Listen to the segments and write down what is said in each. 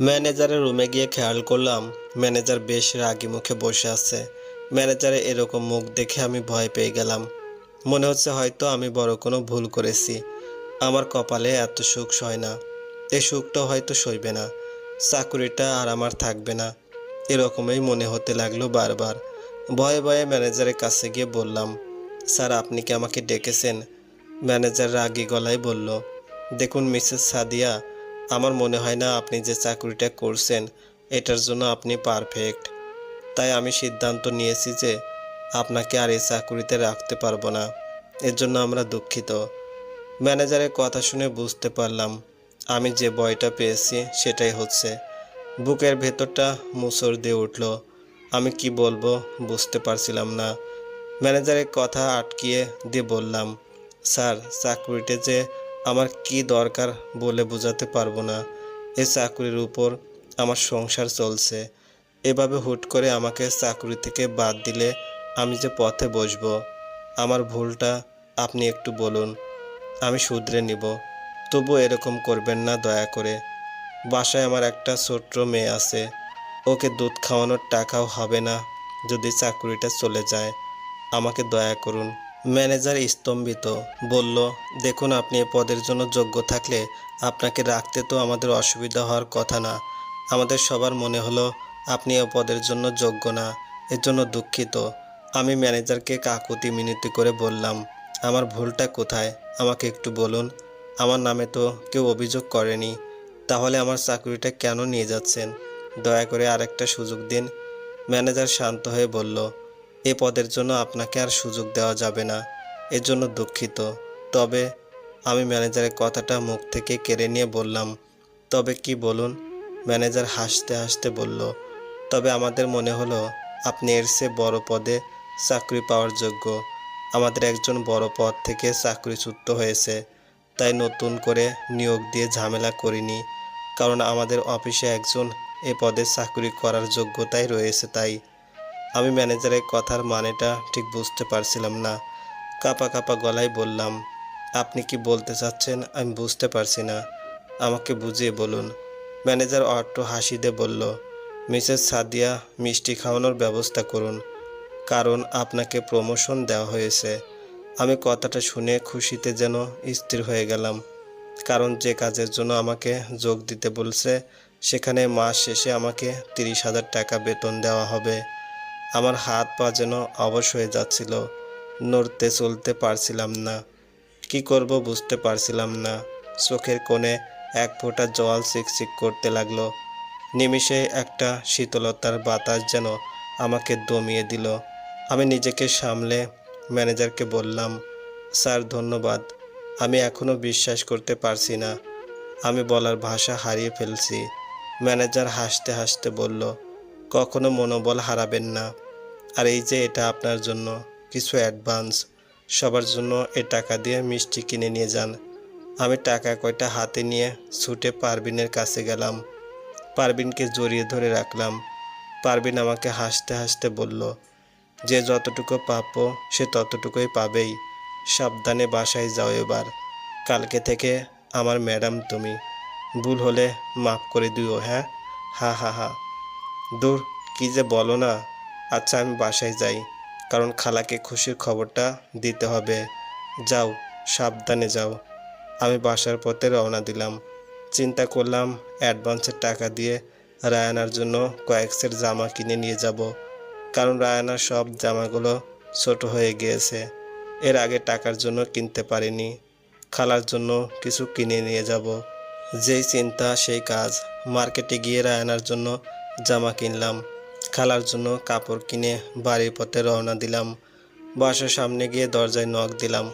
ম্যানেজারের রুমে গিয়ে খেয়াল করলাম ম্যানেজার বেশ রাগি মুখে বসে আছে। ম্যানেজারের এরকম মুখ দেখে আমি ভয় পেয়ে গেলাম। মনে হচ্ছে হয়তো আমি বড় কোনো ভুল করেছি। আমার কপালে এত সুখ সয় না। এই সুখটা হয়তো সইবে না। চাকুরিটা আর আমার থাকবে না। এরকমই মনে হতে লাগল বারবার। ভয়ে ভয়ে ম্যানেজারের কাছে গিয়ে বললাম, স্যার, আপনি কি আমাকে ডেকেছেন? ম্যানেজার রাগী গলায় বলল, দেখুন মিসেস সাদিয়া আমার মনে হয় না আপনি যে চাকরিটা করছেন, এটার জন্য আপনি পারফেক্ট তাই আমি সিদ্ধান্ত নিয়েছি যে আপনাকে আর এই চাকরিতে রাখতে পারব না। এর জন্য আমরা দুঃখিত। ম্যানেজারের কথা শুনে বুঝতে পারলাম, আমি যে ভয়টা পেয়েছি সেটাই হচ্ছে। বুকের ভেতরটা মুসর দিয়ে উঠল। আমি কি বলব বুঝতে পারছিলাম না। ম্যানেজারের কথা আটকিয়ে দিয়ে বললাম, স্যার চাকরিতে যে আমার কি দরকার বলে বোঝাতে পারব না। এ চাকরির উপর আমার সংসার চলছে। এভাবে হুট করে আমাকে চাকরি থেকে বাদ দিলে আমি যে পথে বসবো, আমার ভুলটা আপনি একটু বলুন, আমি শুধরে নিব। তবু এরকম করবেন না দয়া করে। বাসায় আমার একটা ছোট্ট মেয়ে আছে, ওকে দুধ খাওয়ানোর টাকাও হবে না যদি চাকরিটা চলে যায়। আমাকে দয়া করুন। ম্যানেজার স্তম্ভিত। বলল, দেখুন, আপনি এ পদের জন্য যোগ্য থাকলে আপনাকে রাখতে তো আমাদের অসুবিধা হওয়ার কথা না। আমাদের সবার মনে হলো, আপনি এ পদের জন্য যোগ্য না। এর জন্য দুঃখিত। আমি ম্যানেজারকে কাকুতি মিনতি করে বললাম, আমার ভুলটা কোথায়? আমাকে একটু বলুন। আমার নামে তো কেউ অভিযোগ করেনি। তাহলে আমার চাকরিটা কেন নিয়ে যাচ্ছেন? দয়া করে আরেকটা সুযোগ দিন। ম্যানেজার শান্ত হয়ে বলল এ পদের জন্য আপনাকে আর সুযোগ দেওয়া যাবে না। এর জন্য দুঃখিত। তবে আমি ম্যানেজারের কথাটা মুখ থেকে কেড়ে নিয়ে বললাম, তবে কি বলুন? ম্যানেজার হাসতে হাসতে বলল, তবে আমাদের মনে হলো আপনি এর চেয়ে বড় পদে চাকরি পাওয়ার যোগ্য। আমাদের একজন বড় পদ থেকে চাকরিচ্যুত হয়েছে। তাই নতুন করে নিয়োগ দিয়ে ঝামেলা করিনি। কারণ আমাদের অফিসে একজন এ পদে চাকরি করার যোগ্যতাই রয়েছে তাই। আমি ম্যানেজারের কথার মানেটা ঠিক বুঝতে পারছিলাম না। কাপা কাপা গলায় বললাম, আপনি কি বলতে চাচ্ছেন আমি বুঝতে পারছি না। আমাকে বুঝিয়ে বলুন। ম্যানেজার অট্ট হাসি দিয়ে বলল, মিসেস সাদিয়া মিষ্টি খাওয়ানোর ব্যবস্থা করুন, কারণ আপনাকে প্রমোশন দেওয়া হয়েছে। আমি কথাটা শুনে খুশিতে যেন স্থির হয়ে গেলাম, কারণ যে কাজের জন্য আমাকে যোগ দিতে বলছে, সেখানে মাস শেষে আমাকে তিরিশ হাজার টাকা বেতন দেওয়া হবে। আমার হাত পা যেন অবশ হয়ে যাচ্ছিল। নড়তে চলতে পারছিলাম না। কি করব বুঝতে পারছিলাম না। চোখের কোণে এক ফোঁটা জল চিকচিক করতে লাগল। নিমিষে একটা শীতলতার বাতাস যেন আমাকে দমিয়ে দিল। আমি নিজেকে সামলে ম্যানেজারকে বললাম, স্যার, ধন্যবাদ। আমি এখনও বিশ্বাস করতে পারছি না। আমি বলার ভাষা হারিয়ে ফেলছি। ম্যানেজার হাসতে হাসতে বলল কখনো মনোবল হারাবেন না। আর এই যে এটা আপনার জন্য কিছু অ্যাডভান্স, সবার জন্য এ টাকা দিয়ে মিষ্টি কিনে নিয়ে যান। আমি টাকা কয়টা হাতে নিয়ে ছুটে পারবিনের কাছে গেলাম। পারবিনকে জড়িয়ে ধরে রাখলাম। পারবিন আমাকে হাসতে হাসতে বলল, যে যতটুকু প্রাপ্য সে ততটুকুই পাবেই। সাবধানে বাসায় যাও এবার। কালকে থেকে আমার ম্যাডাম তুমি। ভুল হলে মাফ করে দিও হ্যাঁ? হা হা হা। দূর, কি যে বলো না। আচ্ছা আমি বাসায় যাই, কারণ খালাকে খুশির খবরটা দিতে হবে। যাও, সাবধানে যাও। আমি বাসার পথে রওনা দিলাম। চিন্তা করলাম, অ্যাডভান্সের টাকা দিয়ে রায়ানার জন্য কয়েক জামা কিনে নিয়ে যাব। কারণ রায়ানার সব জামাগুলো ছোট হয়ে গিয়েছে। এর আগে টাকার জন্য কিনতে পারিনি। খালার জন্য কিছু কিনে নিয়ে যাব। যেই চিন্তা, সেই কাজ। মার্কেটে গিয়ে রায়ানার জন্য জামা কিনলাম, খালার জন্য কাপড় কিনে বাড়ির পথে রওনা দিলাম। বাসার সামনে গিয়ে দরজায় নখ দিলাম।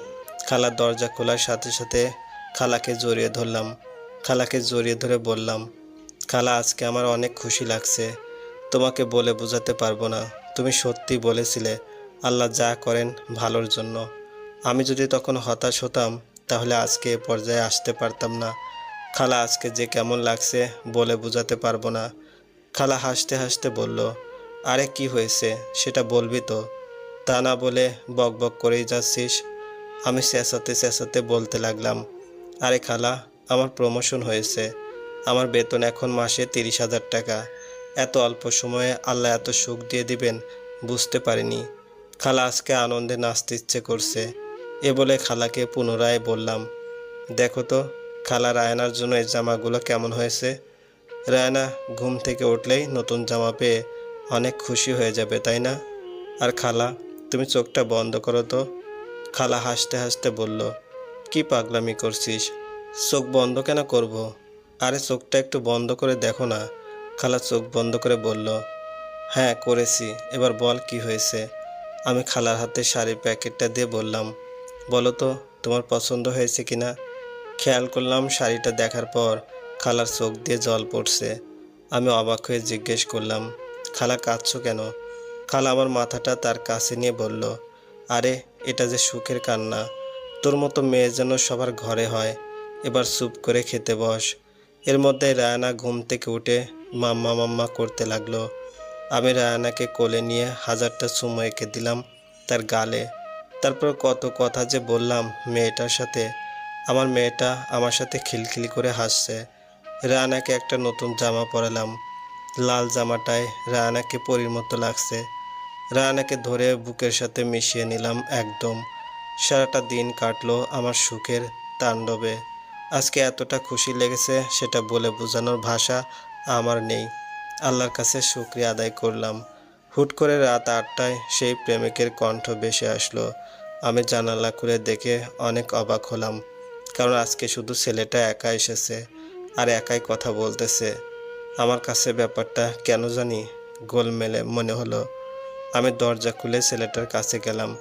খালার দরজা খোলার সাথে সাথে খালাকে জড়িয়ে ধরলাম। খালাকে জড়িয়ে ধরে বললাম, খালা, আজকে আমার অনেক খুশি লাগছে। তোমাকে বলে বোঝাতে পারব না। তুমি সত্যি বলেছিলে, আল্লাহ যা করেন ভালোর জন্য। আমি যদি তখন হতাশ হতাম, তাহলে আজকে এ পর্যায়ে আসতে পারতাম না। খালা, আজকে যে কেমন লাগছে বলে বোঝাতে পারব না। খালা হাসতে হাসতে বলল, আরে কি হয়েছে? সেটা বলবি তো। তা না বলে বক বক করেই যাচ্ছিস। আমি চেঁচাতে চেঁচাতে বলতে লাগলাম, আরে খালা, আমার প্রমোশন হয়েছে। আমার বেতন এখন মাসে তিরিশ হাজার টাকা। এত অল্প সময়ে আল্লাহ এত সুখ দিয়ে দিবেন, বুঝতে পারিনি। খালা আজকে আনন্দে নাচতে ইচ্ছে করছে। এ বলে খালাকে পুনরায় বললাম, দেখো তো, খালা রায়নার জন্য এই জামাগুলো কেমন হয়েছে? রায়না ঘুম থেকে উঠলেই নতুন জামা পেয়ে অনেক খুশি হয়ে যাবে, তাই না? আর খালা, তুমি চোখটা বন্ধ করো তো। খালা হাসতে হাসতে বলল, কি পাগলামি করছিস? চোখ বন্ধ কেন করব। আরে চোখটা একটু বন্ধ করে দেখো না। খালা চোখ বন্ধ করে বলল হ্যাঁ করেছি। এবার বল কি হয়েছে? আমি খালার হাতে শাড়ির প্যাকেটটা দিয়ে বললাম, বলো তো, তোমার পছন্দ হয়েছে কিনা? খেয়াল করলাম শাড়িটা দেখার পর খালার চোখ দিয়ে জল পড়ছে। আমি অবাক হয়ে জিজ্ঞেস করলাম, খালা, কাঁদছো কেন? খালা আমার মাথাটা তার কাছে নিয়ে বলল, আরে, এটা যে সুখের কান্না। তোর মতো মেয়ে যেন সবার ঘরে হয়। এবার চুপ করে খেতে বস। এর মধ্যে রায়না ঘুম থেকে উঠে মাম্মা মাম্মা করতে লাগল। আমি রায়নাকে কোলে নিয়ে হাজারটা চুমো এঁকে দিলাম তার গালে। তারপর কত কথা যে বললাম মেয়েটার সাথে। আমার মেয়েটা আমার সাথে খিলখিলি করে হাসছে। রায়নাকে একটা নতুন জামা পরালাম। লাল জামাটায় রায়নাকে পরির মতো লাগছে। রায়নাকে ধরে বুকের সাথে মিশিয়ে নিলাম একদম। সারাটা দিন কাটলো আমার সুখের তাণ্ডবে। আজকে এতটা খুশি লেগেছে সেটা বলে বোঝানোর ভাষা আমার নেই। আল্লাহর কাছে শুক্রিয়া আদায় করলাম। হুট করে রাত আটটায় সেই প্রেমিকের কণ্ঠ ভেসে আসলো। আমি জানালা খুলে দেখে অনেক অবাক হলাম। কারণ আজকে শুধু ছেলেটা একা এসেছে। আর একাই কথা বলতেছে। আমার কাছে ব্যাপারটা কেন জানি গোলমেলে মনে হলো। আমি দরজা খুলে ছেলেটার কাছে গেলাম।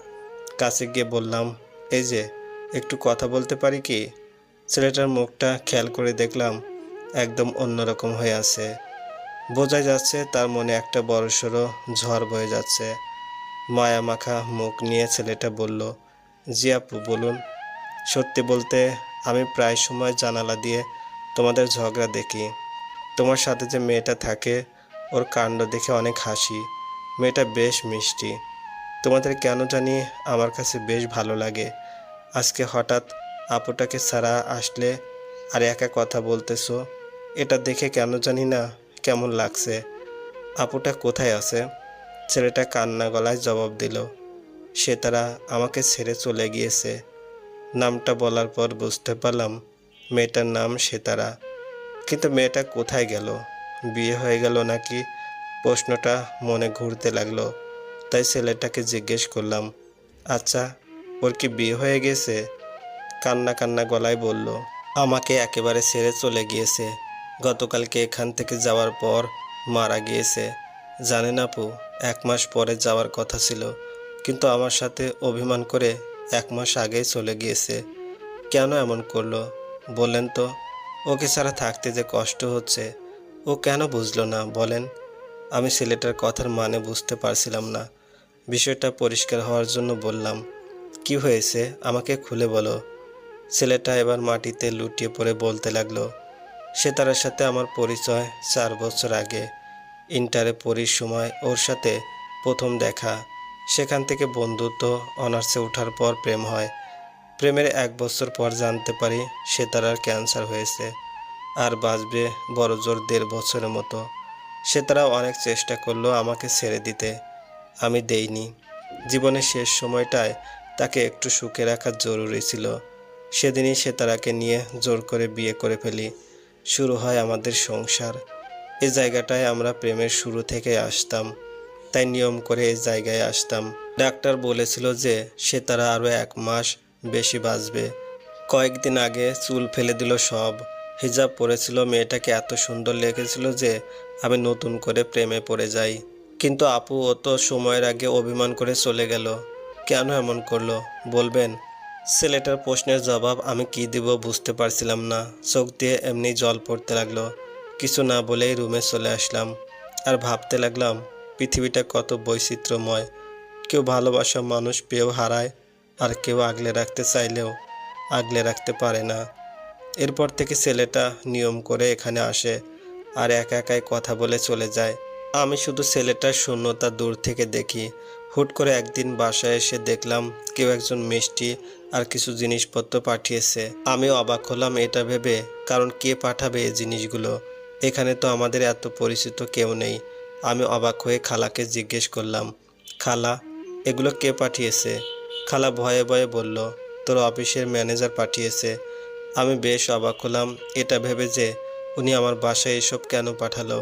কাছে গিয়ে বললাম, এই যে, একটু কথা বলতে পারি কি? ছেলেটার মুখটা খেয়াল করে দেখলাম একদম অন্যরকম হয়ে আছে। বোঝাই যাচ্ছে তার মনে একটা বড়সড় ঝড় বয়ে যাচ্ছে। মায়া মাখা মুখ নিয়ে ছেলেটা বলল, জি আপু, বলুন। সত্যি বলতে আমি প্রায় সময় জানালা দিয়ে তোমাদের ঝগড়া দেখি। তোমার সাথে যে মেয়েটা থাকে, ওর কাণ্ড দেখে অনেক হাসি। মেয়েটা বেশ মিষ্টি। তোমাদের কেন জানি আমার কাছে বেশ ভালো লাগে। আজকে হঠাৎ আপুটাকে ছাড়া আসলে আর একা কথা বলতেছো, এটা দেখে কেন জানি না কেমন লাগছে। আপুটা কোথায় আছে? ছেলেটা কান্না গলায় জবাব দিল, সে তারা আমাকে ছেড়ে চলে গিয়েছে। নামটা বলার পর বুঝতে পারলাম মেয়েটার নাম সেতারা। কিন্তু মেয়েটা কোথায় গেল? বিয়ে হয়ে গেল নাকি? প্রশ্নটা মনে ঘুরতে লাগল। তাই ছেলেটাকে জিজ্ঞেস করলাম আচ্ছা ওর কি বিয়ে হয়ে গেছে? কান্না কান্না গলায় বলল, আমাকে একেবারে ছেড়ে চলে গিয়েছে। গতকালকে এখান থেকে যাওয়ার পর মারা গিয়েছে। জানেন আপু, এক মাস পরে যাওয়ার কথা ছিল। কিন্তু আমার সাথে অভিমান করে এক মাস আগেই চলে গিয়েছে। কেন এমন করল? বললেন তো, ওকে ছাড়া থাকতে যে কষ্ট হচ্ছে, ও কেন বুঝলো না? বলেন, আমি ছেলেটার কথার মানে বুঝতে পারছিলাম না। বিষয়টা পরিষ্কার হওয়ার জন্য বললাম, কি হয়েছে? আমাকে খুলে বলো। ছেলেটা এবার মাটিতে লুটিয়ে পড়ে বলতে লাগল, সে তার সাথে আমার পরিচয় চার বছর আগে। ইন্টারে পড়ির সময় ওর সাথে প্রথম দেখা। সেখান থেকে বন্ধুত্ব অনার্সে ওঠার পর প্রেম হয়। প্রেমের এক বছর পর জানতে পারি সে তার আর ক্যান্সার হয়েছে। আর বাঁচবে বড় জোর দেড় বছরের মতো। সে তারা অনেক চেষ্টা করল আমাকে ছেড়ে দিতে। আমি দেইনি। জীবনের শেষ সময়টায় তাকে একটু সুখে রাখা জরুরি ছিল। সেদিনই সে তারাকে নিয়ে জোর করে বিয়ে করে ফেলি। শুরু হয় আমাদের সংসার। এই জায়গাটায় আমরা প্রেমের শুরু থেকে আসতাম। তাই নিয়ম করে এই জায়গায় আসতাম। ডাক্তার বলেছিল যে সে তারা আরও এক মাস বেশি বাঁচবে কয়েকদিন আগে চুল ফেলে দিল সব। হিজাব পরেছিল, মেয়েটাকে এত সুন্দর লেগেছিল যে আমি নতুন করে প্রেমে পড়ে যাই। কিন্তু আপু অত সময়ের আগে অভিমান করে চলে গেল। কেন এমন করল? বলবেন, ছেলেটার প্রশ্নের জবাব আমি কি দিব বুঝতে পারছিলাম না। চোখ দিয়ে এমনি জল পড়তে লাগল। কিছু না বলেই রুমে চলে আসলাম। আর ভাবতে লাগলাম, পৃথিবীটা কত বৈচিত্র্যময়। কেউ ভালোবাসা মানুষ পেয়েও হারায়। আর কেউ আগলে রাখতে চাইলেও আগলে রাখতে পারে না। এরপর থেকে ছেলেটা নিয়ম করে এখানে আসে আর একা একাই কথা বলে চলে যায়। আমি শুধু ছেলেটার শূন্যতা দূর থেকে দেখি। হুট করে একদিন বাসায় এসে দেখলাম কেউ একজন মিষ্টি আর কিছু জিনিসপত্র পাঠিয়েছে। আমিও অবাক হলাম এটা ভেবে, কারণ কে পাঠাবে এই জিনিসগুলো? এখানে তো আমাদের এত পরিচিত কেউ নেই। আমি অবাক হয়ে খালাকে জিজ্ঞেস করলাম, খালা, এগুলো কে পাঠিয়েছে? খালা ভয়ে ভয়ে বলল, তোর অফিসের ম্যানেজার পাঠিয়েছে। আমি বেশ অবাক হলাম। এটা ভেবে যে উনি আমার বাসায় এসব কেন পাঠালো।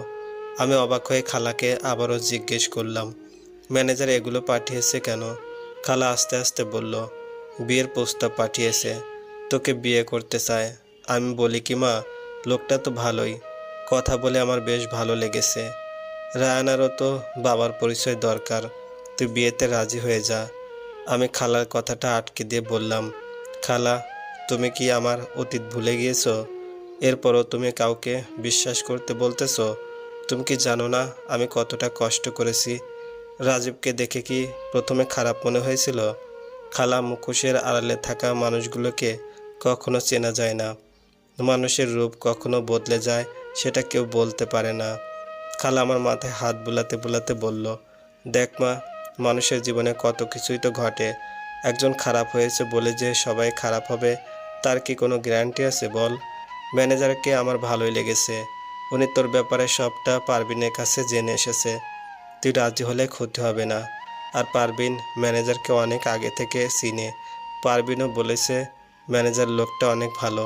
আমি অবাক হয়ে খালাকে আবারও জিজ্ঞেস করলাম, ম্যানেজার এগুলো পাঠিয়েছে কেন? খালা আস্তে আস্তে বলল, বিয়ের প্রস্তাব পাঠিয়েছে। তোকে বিয়ে করতে চায়। আমি বলি কি, মা, লোকটা তো ভালোই। কথা বলে আমার বেশ ভালো লেগেছে। রায়ানারও তো বাবার পরিচয় দরকার। তুই বিয়েতে রাজি হয়ে যা। আমি খালার কথাটা আটকে দিয়ে বললাম, খালা, তুমি কি আমার অতীত ভুলে গিয়েছো? এরপরও তুমি কাউকে বিশ্বাস করতে বলতেছো? তুমি কি জানো না আমি কতটা কষ্ট করেছি? রাজীবকে দেখে কি প্রথমে খারাপ মনে হয়েছিল? খালা মুখোশের আড়ালে থাকা মানুষগুলোকে কখনো চেনা যায় না। মানুষের রূপ কখনো বদলে যায়, সেটা কেউ বলতে পারে না। খালা আমার মাথায় হাত বুলাতে বুলাতে বলল, দেখ মা মানুষের জীবনে কত কিছুই তো ঘটে। একজন খারাপ হয়েছে বলে যে সবাই খারাপ হবে, তার কি কোনো গ্যারান্টি আছে বল? ম্যানেজারকে আমার ভালোই লেগেছে? উনি তোর ব্যাপারে সবটা পারবিনের কাছে জেনে এসেছে। তুই রাজি হলে ক্ষতি হবে না। আর পারবিন ম্যানেজারকে অনেক আগে থেকে চিনে। পারবিনও বলেছে, ম্যানেজার লোকটা অনেক ভালো।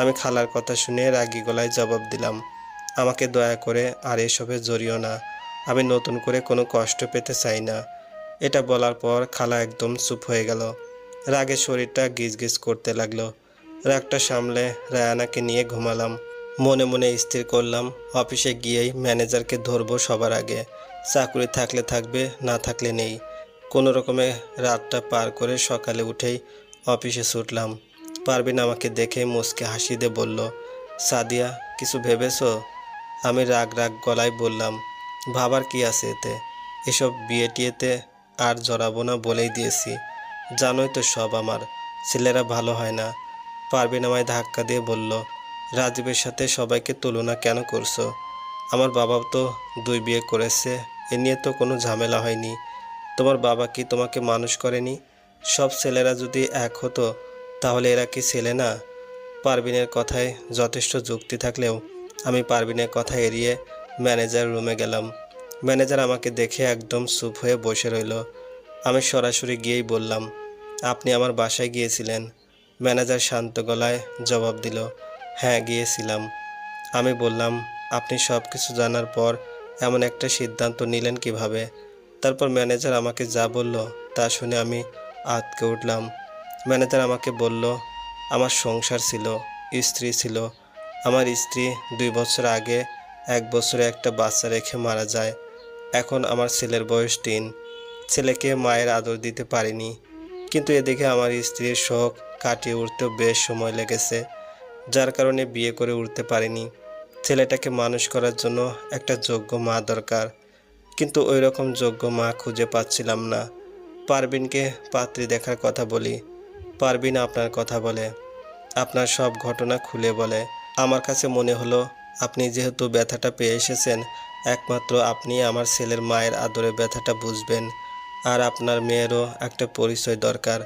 আমি খালার কথা শুনে রাগি গলায় জবাব দিলাম, আমাকে দয়া করে আর এসবে জড়িও না। আমি নতুন করে কোনো কষ্ট পেতে চাই না। এটা বলার পর খালা একদম চুপ হয়ে গেল। রাগে শরীরটা গিজগিজ করতে লাগল। রাগটা সামলে রায়ানাকে নিয়ে ঘুমালাম। মনে মনে স্থির করলাম, অফিসে গিয়েই ম্যানেজারকে ধরবো সবার আগে। চাকরি থাকলে থাকবে, না থাকলে নেই। কোনো রকমে রাতটা পার করে সকালে উঠেই অফিসে ছুটলাম। পারবিন আমাকে দেখে মুচকে হাসি দিয়ে বলল, সাদিয়া, কিছু ভেবেছো? আমি রাগ রাগ গলায় বললাম, ভাবার কি আছে এতে? এসব বিয়ে টিয়েতে আর জড়াবো না বলেই দিয়েছি। জানোই তো সব আমার। ছেলেরা ভালো হয় না। পারবিন আমায় ধাক্কা দিয়ে বলল, রাজীবের সাথে সবাইকে তুলনা কেন করছ? আমার বাবাও তো দুই বিয়ে করেছে, এ নিয়ে তো কোনো ঝামেলা হয়নি। তোমার বাবা কি তোমাকে মানুষ করেনি? সব ছেলেরা যদি এক হতো, তাহলে এরা কি ছেলে না? পারবিনের কথায় যথেষ্ট যুক্তি থাকলেও আমি পারবিনের কথা এড়িয়ে ম্যানেজার রুমে গেলাম। ম্যানেজার আমাকে দেখে একদম চুপ হয়ে বসে রইল। আমি সরাসরি গিয়েই বললাম, আপনি আমার বাসায় গিয়েছিলেন? ম্যানেজার শান্ত গলায় জবাব দিল হ্যাঁ গিয়েছিলাম। আমি বললাম, আপনি সব কিছু জানার পর এমন একটা সিদ্ধান্ত নিলেন কীভাবে? তারপর ম্যানেজার আমাকে যা বলল তা শুনে আমি আতকে উঠলাম। ম্যানেজার আমাকে বলল, আমার সংসার ছিল, স্ত্রী ছিল। আমার স্ত্রী দুই বছর আগে এক বছরে একটা বাচ্চা রেখে মারা যায়। এখন আমার ছেলের বয়স তিন। ছেলেকে মায়ের আদর দিতে পারিনি, কিন্তু এদিকে আমার স্ত্রীর শখ কাটিয়ে উঠতেও বেশ সময় লেগেছে, যার কারণে বিয়ে করে উঠতে পারিনি। ছেলেটাকে মানুষ করার জন্য একটা যোগ্য মা দরকার, কিন্তু ওই রকম যোগ্য মা খুঁজে পাচ্ছিলাম না। পারবিনকে পাত্রী দেখার কথা বলি। পারবিন আপনার কথা বলে। আপনার সব ঘটনা খুলে বলে। আমার কাছে মনে হলো, আপনি যেহেতু ব্যথাটা পেয়ে এসেছেন একমাত্র আপনি আমার ছেলের মায়ের আদরে ব্যথাটা বুঝবেন, আর আপনার মেয়েরও একটা পরিচয় দরকার।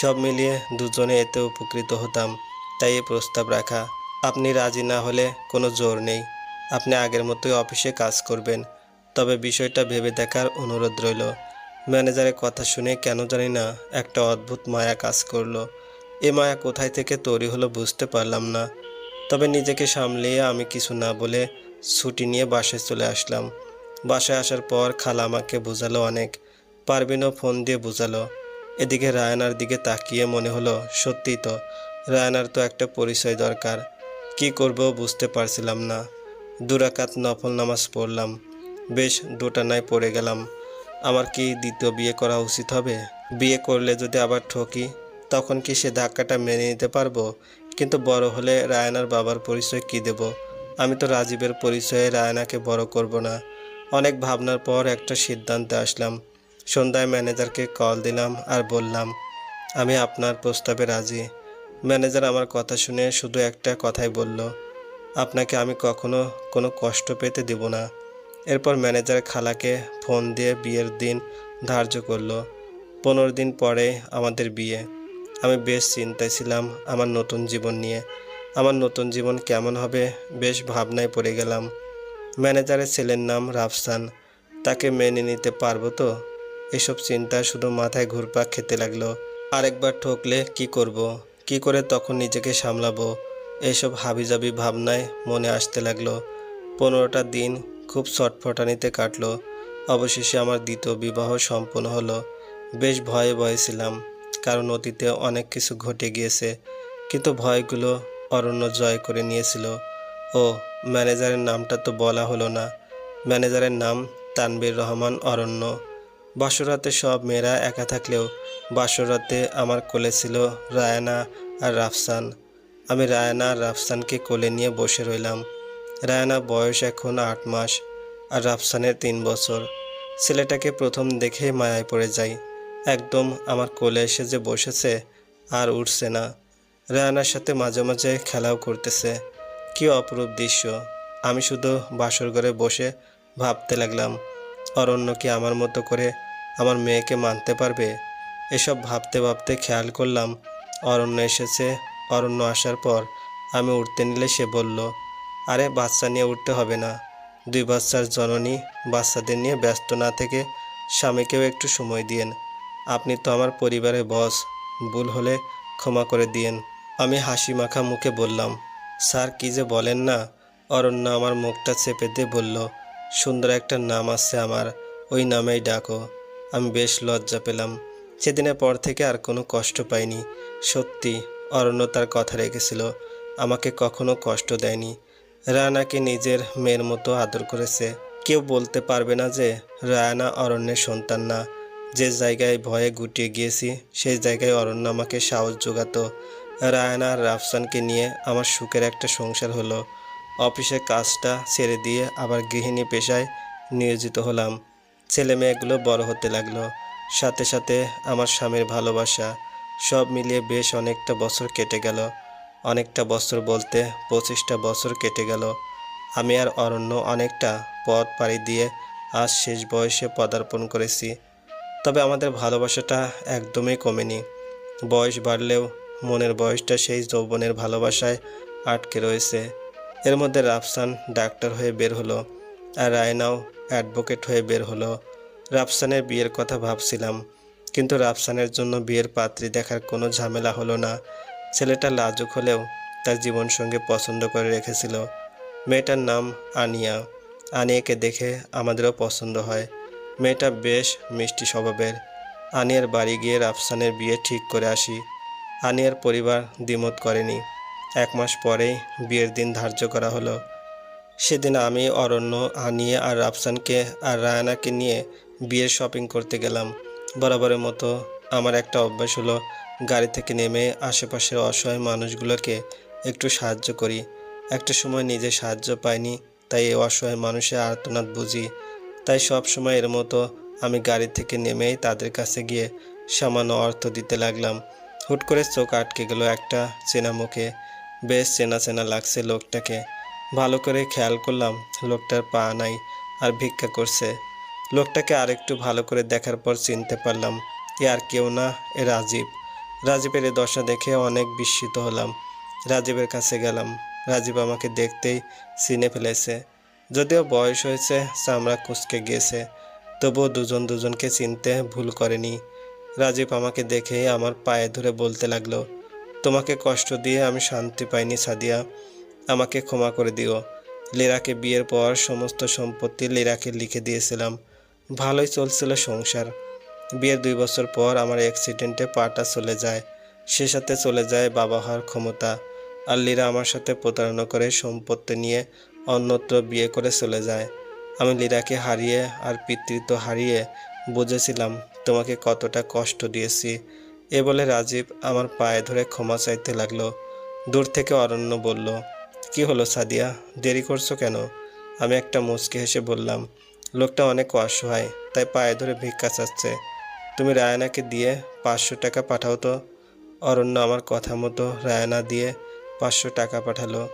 সব মিলিয়ে দুজনে এতে উপকৃত হতাম, তাই এই প্রস্তাব রাখা। আপনি রাজি না হলে কোনো জোর নেই। আপনি আগের মতোই অফিসে কাজ করবেন। তবে বিষয়টা ভেবে দেখার অনুরোধ রইল। ম্যানেজারের কথা শুনে কেন জানি না একটা অদ্ভুত মায়া কাজ করল। এ মায়া কোথায় থেকে তৈরি হলো বুঝতে পারলাম না। তবে নিজেকে সামলিয়ে আমি কিছু না বলে ছুটি নিয়ে বাসায় চলে আসলাম। বাসায় আসার পর খালা আমাকে বোঝালো অনেক। পারবিনও ফোন দিয়ে বোঝালো। এদিকে রায়নার দিকে তাকিয়ে মনে হলো, সত্যিই তো, রায়নার তো একটা পরিচয় দরকার। কি করব বুঝতে পারছিলাম না। দুরাকাত নফল নামাজ পড়লাম। বেশ, দোটানায় পড়ে গেলাম। আমার কি দ্বিতীয় বিয়ে করা উচিত হবে? বিয়ে করলে যদি আবার ঠকি, তখন কি সে ধাক্কাটা মেনে নিতে পারব? কিন্তু বড় হলে রায়নার বাবার পরিচয় কি দেব? আমি তো রাজীবের পরিচয়ে রায়নাকে বড় করব না। অনেক ভাবনার পর একটা সিদ্ধান্তে আসলাম। সন্ধ্যায় ম্যানেজারকে কল দিলাম আর বললাম, আমি আপনার প্রস্তাবে রাজি। ম্যানেজার আমার কথা শুনে শুধু একটা কথাই বলল, আপনাকে আমি কখনো কোনো কষ্ট পেতে দেব না। এরপর ম্যানেজার খালাকে ফোন দিয়ে বিয়ের দিন ধার্য করল। পনেরো দিন পরে আমাদের বিয়ে। আমি বেশ চিন্তায় ছিলাম আমার নতুন জীবন নিয়ে। আমার নতুন জীবন কেমন হবে? বেশ ভাবনায় পড়ে গেলাম। ম্যানেজারের ছেলের নাম রাফসান। তাকে মেনে নিতে পারব তো? এসব চিন্তা শুধু মাথায় ঘুরপাক খেতে লাগল। আরেকবার ঠকলে কি করব। কি করে তখন নিজেকে সামলাবো? এইসব হাবিজাবি ভাবনায় মনে আসতে লাগল। পনেরোটা দিন খুব ছটফটানিতে কাটলো। অবশেষে আমার দ্বিতীয় বিবাহ সম্পন্ন হলো। বেশ ভয়ে ভয়ে ছিলাম, কারণ অতীতে অনেক কিছু ঘটে গিয়েছে। কিন্তু ভয়গুলো অরণ্য জয় করে নিয়েছিল। ও ম্যানেজারের নামটা তো বলা হলো না। ম্যানেজারের নাম তানবীর রহমান অরণ্য। বাসরাতে সব মেয়েরা একা থাকলেও বাসরাতে আমার কোলে ছিল রায়ানা আর রাফসান। আমি রায়ানা আর রাফসানকে কোলে নিয়ে বসে রইলাম। রায়ানা বয়স এখন আট মাস আর রাফসানের তিন বছর। ছেলেটাকে প্রথম দেখে মায়ায় পড়ে যাই। একদম আমার কোলে এসে যে বসেছে আর উঠছে না। রায়ানার সাথে মাঝে মাঝে খেলাও করতেছে। কি অপরূপ দৃশ্য। আমি শুধু বাসর ঘরে বসে ভাবতে লাগলাম, অরণ্য কি আমার মতো করে আমার মেয়েকে মানতে পারবে? এসব ভাবতে ভাবতে খেয়াল করলাম, অরণ্য এসেছে। অরণ্য আসার পর আমি উঠতে নিলে সে বলল, আরে, বাচ্চা নিয়ে উঠতে হবে না। দুই বাচ্চার জননী বাচ্চাদের নিয়ে ব্যস্ত না থেকে স্বামীকেও একটু সময় দিয়েন। আপনি তো আমার পরিবারের বস, ভুল হলে ক্ষমা করে দিয়েন। আমি হাসি মাখা মুখে বললাম, স্যার, কি যে বলেন না? অরণ্য আমার মুখটা চেপে দিয়ে বলল, সুন্দর একটা নাম আছে আমার, ওই নামেই ডাকো। আমি বেশ লজ্জা পেলাম। সেদিনের পর থেকে আর কোনো কষ্ট পাইনি। সত্যি, অরণ্য তার কথা রেখেছিল, আমাকে কখনো কষ্ট দেয়নি। রায়ানাকে নিজের মেয়ের মতো আদর করেছে। কেউ বলতে পারবে না যে রায়ানা অরণ্যের সন্তান না। যে জায়গায় ভয়ে গুটিয়ে গিয়েছি, সেই জায়গায় অরণ্য আমাকে সাহস যোগাতো। রায়ানা আর রাফসানকে নিয়ে আমার সুখের একটা সংসার হলো। অফিসে কাজটা ছেড়ে দিয়ে আবার গৃহিণী পেশায় নিয়োজিত হলাম। ছেলে মেয়েগুলো বড় হতে লাগল। সাথে সাথে আমার স্বামীর ভালোবাসা, সব মিলিয়ে বেশ অনেকটা বছর কেটে গেল। অনেকটা বছর বলতে পঁচিশটা বছর কেটে গেল। আমি আর অরণ্য অনেকটা পথ পাড়ি দিয়ে আজ শেষ বয়সে পদার্পণ করেছি। তবে আমাদের ভালোবাসাটা একদমই কমেনি। বয়স বাড়লেও মনের বয়সটা সেই যৌবনের ভালোবাসায় আটকে রয়েছে। এর মধ্যে রাফসান ডাক্তার হয়ে বের হলো আর রায়নাও অ্যাডভোকেট হয়ে বের হলো। রাফসানের বিয়ের কথা ভাবছিলাম, কিন্তু রাফসানের জন্য বিয়ের পাত্রী দেখার কোনো ঝামেলা হলো না। ছেলেটা লাজুক হলেও তার জীবনসঙ্গী পছন্দ করে রেখেছিল। মেয়েটার নাম আনিয়া। আনিয়াকে দেখে আমাদেরও পছন্দ হয়। মেয়েটা বেশ মিষ্টি স্বভাবের। আনিয়ার বাড়ি গিয়ে রাফসানের বিয়ে ঠিক করে আসি। আনিয়ার পরিবার দ্বিমত করেনি। এক মাস পরেই বিয়ের দিন ধার্য করা হলো। সেদিন আমি, অরণ্য আনিয়ে আর রাফসানকে আর রায়ানাকে নিয়ে বিয়ের শপিং করতে গেলাম। বরাবরের মতো আমার একটা অভ্যাস হলো, গাড়ি থেকে নেমে আশেপাশের অসহায় মানুষগুলোকে একটু সাহায্য করি। একটা সময় নিজে সাহায্য পাইনি, তাই এই অসহায় মানুষের আর্তনাদ বুঝি। তাই সব সময় এর মতো আমি গাড়ি থেকে নেমেই তাদের কাছে গিয়ে সামান্য অর্থ দিতে লাগলাম। হুট করে চোখ আটকে গেল একটা চেনা মুখে। বেশ চেনা চেনা লাগছে লোকটাকে। ভালো করে খেয়াল করলাম লোকটার পা নাই আর ভিক্ষা করছে। লোকটাকে আরেকটু ভালো করে দেখার পর চিনতে পারলাম, এ আর কেউ না, এ রাজীব। রাজীবের এ দশা দেখে অনেক বিস্মিত হলাম। রাজীবের কাছে গেলাম। রাজীব আমাকে দেখতেই চিনে ফেলেছে। যদিও বয়স হয়েছে, চামড়া কুচকে গিয়েছে তবুও দুজন দুজনকে চিনতে ভুল করেনি। রাজীব আমাকে দেখে আমার পায়ে ধরে বলতে লাগল, তোমাকে কষ্ট দিয়ে আমি শান্তি পাইনি সাদিয়া। আমাকে ক্ষমা করে দিও। লীরাকে বিয়ের পর সমস্ত সম্পত্তি লীরাকে লিখে দিয়েছিলাম। ভালোই চলছিল সংসার। বিয়ের দুই বছর পর আমার অ্যাক্সিডেন্টে পাটা চলে যায়। সে সাথে চলে যায় বাবা হওয়ার ক্ষমতা। আর লীরা আমার সাথে প্রতারণা করে সম্পত্তি নিয়ে অন্যত্র বিয়ে করে চলে যায়। আমি লীরাকে হারিয়ে আর পিতৃত্ব হারিয়ে বুঝেছিলাম তোমাকে কতটা কষ্ট দিয়েছি। এ বলে রাজীব আমার পায়ে ধরে ক্ষমা চাইতে লাগল। দূর থেকে অরণ্য বলল, কি হলো সাদিয়া, দেরি করছ কেন? আমি একটা মুচকি হেসে বললাম, লোকটা অনেক অসহায়, তাই পায়ে ধরে ভিক্ষা চাচ্ছে। তুমি রায়নাকে দিয়ে পাঁচশো টাকা পাঠাও তো। অরণ্য আমার কথা মতো রায়না দিয়ে পাঁচশো টাকা পাঠালো।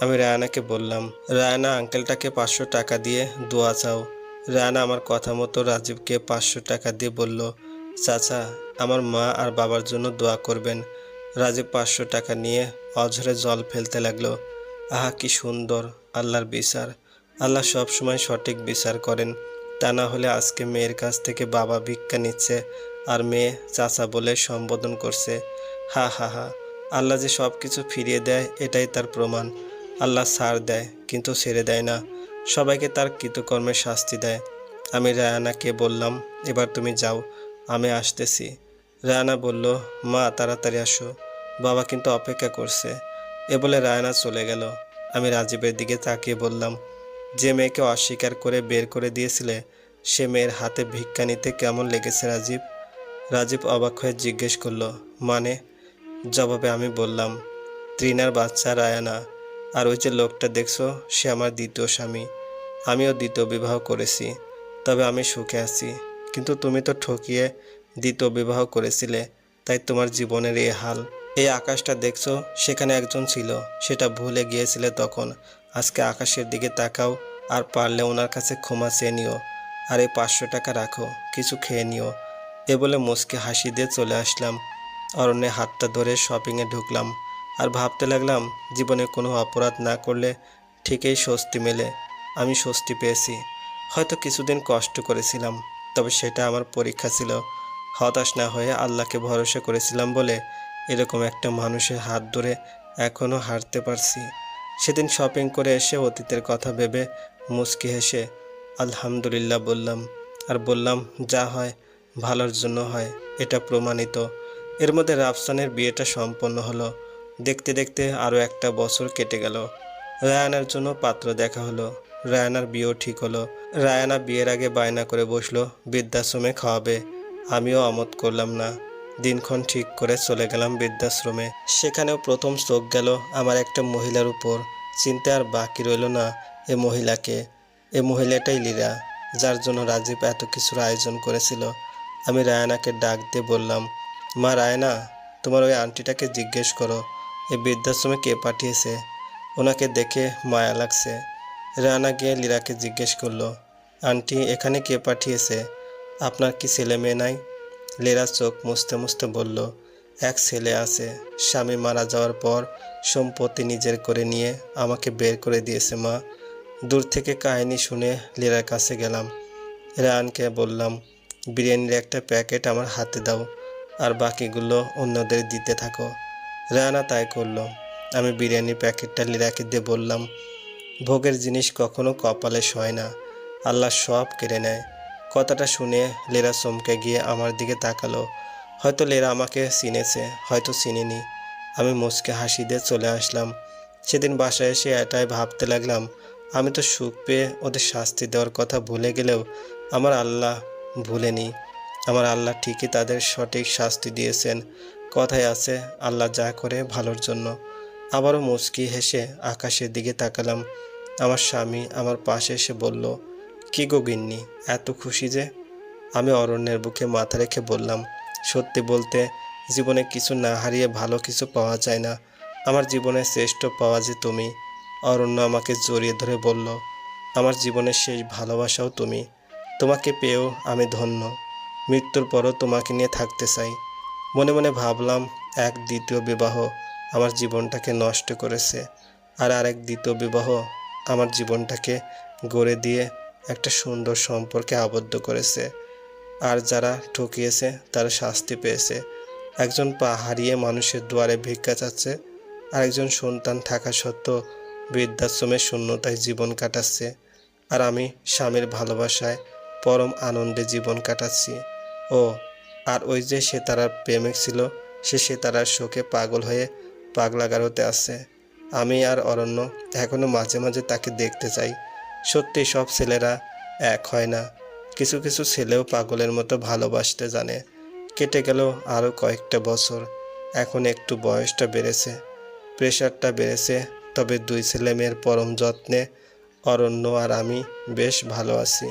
আমি রায়নাকে বললাম, রায়না আঙ্কেলটাকে পাঁচশো টাকা দিয়ে দোয়া চাও। রায়না আমার কথা মতো রাজীবকে পাঁচশো টাকা দিয়ে বলল, চাচা, আমার মা আর বাবার জন্য দোয়া করবেন। রাজীব পাঁচশো টাকা নিয়ে অঝরে জল ফেলতে লাগল। আহা, কি সুন্দর, আল্লাহর বিচার। আল্লাহ সব সময় সঠিক বিচার করেন। তা না হলে আজকে মেয়ের কাছ থেকে বাবা ভিক্ষা নিচ্ছে আর মেয়ে চাচা বলে সম্বোধন করছে। হা হা হা, আল্লাহ যে সব কিছু ফিরিয়ে দেয়, এটাই তার প্রমাণ। আল্লাহ সার দেয়, কিন্তু ছেড়ে দেয় না। সবাইকে তার কৃতকর্মের শাস্তি দেয়। আমি রায়ানাকে বললাম, এবার তুমি যাও, আমি আসতেছি। রায়ানা বলল, মা, তাড়াতাড়ি আসো। বাবা কিন্তু অপেক্ষা করছে। এ বলে রায়ানা চলে গেল। আমি রাজীবের দিকে তাকিয়ে বললাম, যে মেয়েকে অস্বীকার করে বের করে দিয়েছিলে, সে মেয়ের হাতে ভিক্ষা নিতে কেমন লেগেছে রাজীব? রাজীব অবাক হয়ে জিজ্ঞেস করল মানে? জবাবে আমি বললাম, ত্রিনার বাচ্চা রায়ানা। আর ওই যে লোকটা দেখছ, সে আমার দ্বিতীয় স্বামী। আমিও দ্বিতীয় বিবাহ করেছি, তবে আমি সুখে আছি। কিন্তু তুমি তো ঠকিয়ে দ্বিতীয় বিবাহ করেছিলে, তাই তোমার জীবনের এই হাল, এই আকাশটা দেখছ, সেখানে একজন ছিল, সেটা ভুলে গিয়েছিলে তখন। আজকে আকাশের দিকে তাকাও, আর পারলে ওনার কাছে ক্ষমা চেয়ে নিও, আর এই পাঁচশো টাকা রাখো, কিছু খেয়ে নিও। এ বলে মুসকে হাসি দিয়ে চলে আসলাম। অরণ্যে হাতটা ধরে শপিংয়ে ঢুকলাম। আর ভাবতে লাগলাম জীবনে কোনো অপরাধ না করলে ঠিকই স্বস্তি মেলে। আমি স্বস্তি পেয়েছি। হয়তো কিছুদিন কষ্ট করেছিলাম, তবে সেটা আমার পরীক্ষা ছিল। হতাশ না হয়ে আল্লাহকে ভরসা করেছিলাম বলে এরকম একটা মানুষের হাত ধরে এখনও হারতে পারছি। সেদিন শপিং করে এসে অতীতের কথা ভেবে মুচকি হেসে আলহামদুলিল্লাহ বললাম। আর বললাম, যা হয়, ভালোর জন্য হয়, এটা প্রমাণিত। এর মধ্যে রাফসানের বিয়েটা সম্পন্ন হলো। দেখতে দেখতে আরও একটা বছর কেটে গেল। রায়ানার জন্য পাত্র দেখা হলো। রায়ানার বিয়েও ঠিক হলো। রায়ানা বিয়ের আগে বায়না করে বসল, বৃদ্ধাশ্রমে খাওয়াবে। আমিও আমোদ করলাম না। দিনক্ষণ ঠিক করে চলে গেলাম বৃদ্ধাশ্রমে। সেখানেও প্রথম চোখ গেল আমার একটা মহিলার উপর। চিনতে আর বাকি রইল না এ মহিলাকে। এ মহিলাটাই লীরা, যার জন্য রাজীব এত কিছুর আয়োজন করেছিল। আমি রায়নাকে ডাক দিয়ে বললাম, মা রায়না, তোমার ওই আন্টিটাকে জিজ্ঞেস করো। এই বৃদ্ধাশ্রমে কে পাঠিয়েছে? ওনাকে দেখে মায়া লাগছে। রানা গিয়ে লীরাকে জিজ্ঞেস করল, আন্টি, এখানে কে পাঠিয়েছে? আপনার কি ছেলে মেয়ে নাই? লেরা চোখ মুছতে মুছতে বলল, এক ছেলে আছে। স্বামী মারা যাওয়ার পর সম্পত্তি নিজের করে নিয়ে আমাকে বের করে দিয়েছে মা। দূর থেকে কাহিনী শুনে লীরার কাছে গেলাম। রানকে বললাম, বিরিয়ানির একটা প্যাকেট আমার হাতে দাও, আর বাকিগুলো অন্যদের দিতে থাকো। রায়ানা তাই করল। আমি বিরিয়ানির প্যাকেটটা লীরাকে দিয়ে বললাম, ভোগের জিনিস কখনো কপালে সয় না। আল্লাহ সব কেড়ে নেয়। কথাটা শুনে লেরা চমকে গিয়ে আমার দিকে তাকালো। হয়তো লেরা আমাকে চিনেছে, হয়তো চিনিনি। আমি মুচকে হাসি দিয়ে চলে আসলাম। সেদিন বাসায় এসে এটাই ভাবতে লাগলাম, আমি তো সুখ পেয়ে ওদের শাস্তি দেওয়ার কথা ভুলে গেলেও আমার আল্লাহ ভুলেনি। আমার আল্লাহ ঠিকই তাদের সঠিক শাস্তি দিয়েছেন। কথায় আছে, আল্লাহ যা করে ভালোর জন্য। আবারও মুচকি হেসে আকাশের দিকে তাকালাম। আমার স্বামী আমার পাশে এসে বলল, কি গো গিন্নি, এত খুশি যে? আমি অরণ্যের বুকে মাথা রেখে বললাম, সত্যি বলতে জীবনে কিছু না হারিয়ে ভালো কিছু পাওয়া যায় না। আমার জীবনে শ্রেষ্ঠ পাওয়া যে তুমি। অরণ্য আমাকে জড়িয়ে ধরে বলল, আমার জীবনের শেষ ভালোবাসাও তুমি। তোমাকে পেয়েও আমি ধন্য। মৃত্যুর পরও তোমাকে নিয়ে থাকতে চাই। মনে মনে ভাবলাম, এক দ্বিতীয় বিবাহ আমার জীবনটাকে নষ্ট করেছে আর আরেক দ্বিতীয় বিবাহ আমার জীবনটাকে গড়ে দিয়ে একটা সুন্দর সম্পর্কে আবদ্ধ করেছে। আর যারা ঠকিয়েছে তারা শাস্তি পেয়েছে। একজন পা হারিয়ে মানুষের দুয়ারে ভিক্ষা চাচ্ছে আর একজন সন্তান থাকা সত্ত্বেও বৃদ্ধাশ্রমের শূন্যতায় জীবন কাটাচ্ছে, আর আমি স্বামীর ভালোবাসায় পরম আনন্দে জীবন কাটাচ্ছি। ও আর ওই যে সে তারার প্রেমিক ছিল, সে সে তারার শোকে পাগল হয়ে পাগলা গারোতে আছে। আমি আর অরণ্য এখনও মাঝে মাঝে তাকে দেখতে চাই। সত্যি সব ছেলেরা এক হয় না। কিছু কিছু ছেলেও পাগলের মতো ভালোবাসতে জানে। কেটে গেল আরও কয়েকটা বছর। এখন একটু বয়সটা বেড়েছে। প্রেশারটা বেড়েছে, তবে দুই ছেলে মেয়ের পরম যত্নে অরণ্য আর আমি বেশ ভালো আছি।